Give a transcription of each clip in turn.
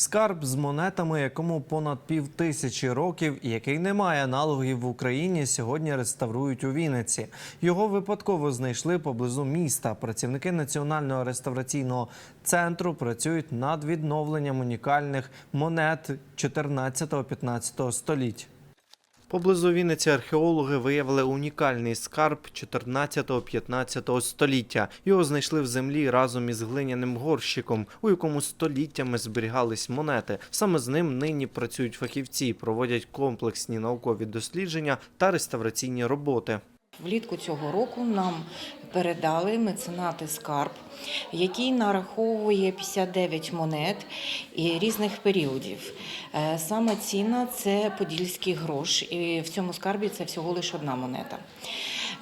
Скарб з монетами, якому понад пів тисячі років і який не має аналогів в Україні, сьогодні реставрують у Вінниці. Його випадково знайшли поблизу міста. Працівники національного реставраційного центру працюють над відновленням унікальних монет 14-15 століть. Поблизу Вінниці археологи виявили унікальний скарб 14-15 століття. Його знайшли в землі разом із глиняним горщиком, у якому століттями зберігались монети. Саме з ним нині працюють фахівці, проводять комплексні наукові дослідження та реставраційні роботи. Влітку цього року нам передали меценати скарб, який нараховує 59 монет і різних періодів. Е, Саме цінна це подільський грош, і в цьому скарбі це всього лише одна монета.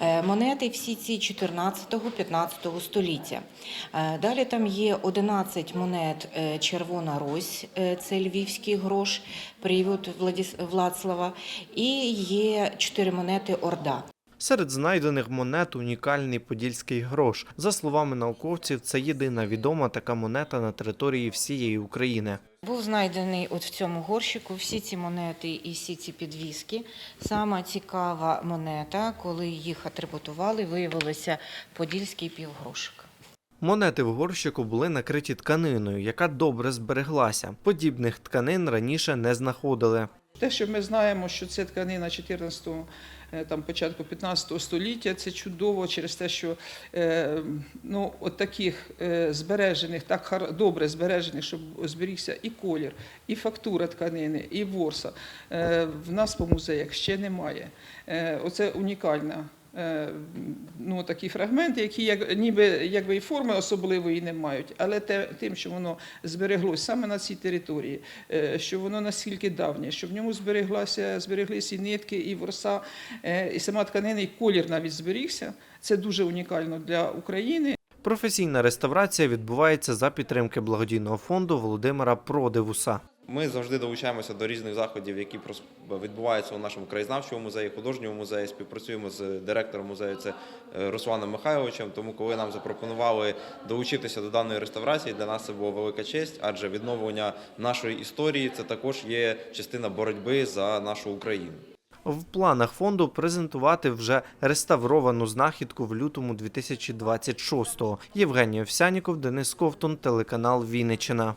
Е, Монети всі ці 14-15 століття. Е, Далі там є 11 монет Червона Рось, це львівський грош, період Владіс- Владслава, і є 4 монети Орда. Серед знайдених монет унікальний подільський грош. За словами науковців, це єдина відома така монета на території всієї України. Був знайдений от в цьому горщику всі ці монети і всі ці підвіски. Сама цікава монета, коли їх атрибутували, виявилося подільський півгрошик. Монети в горщику були накриті тканиною, яка добре збереглася. Подібних тканин раніше не знаходили. Те, що ми знаємо, що це тканина 14-го, е, там, початку 15 століття, це чудово через те, що е, ну, от таких е, збережених, так добре збережених, щоб зберігся і колір, і фактура тканини, і ворса. В нас по музеях ще немає. Оце унікальна. Е, Ну, такі фрагменти, які як, ніби якби і форми особливої не мають, але те, тим, що воно збереглось саме на цій території, е, що воно наскільки давнє, що в ньому збереглася, збереглися і нитки, і ворса, е, і сама тканина, і колір навіть зберігся. Це дуже унікально для України. Професійна реставрація відбувається за підтримки благодійного фонду Володимира Продивуса. Ми завжди долучаємося до різних заходів, які відбуваються у нашому краєзнавчому музеї, художньому музеї. Співпрацюємо з директором музею це е, Русланом Михайловичем. Тому, коли нам запропонували долучитися до даної реставрації, для нас це була велика честь, адже відновлення нашої історії це також є частина боротьби за нашу Україну. В планах фонду презентувати вже реставровану знахідку в лютому 2026-го. Євгеній Овсяніков, Денис Ковтун, телеканал Вінниччина.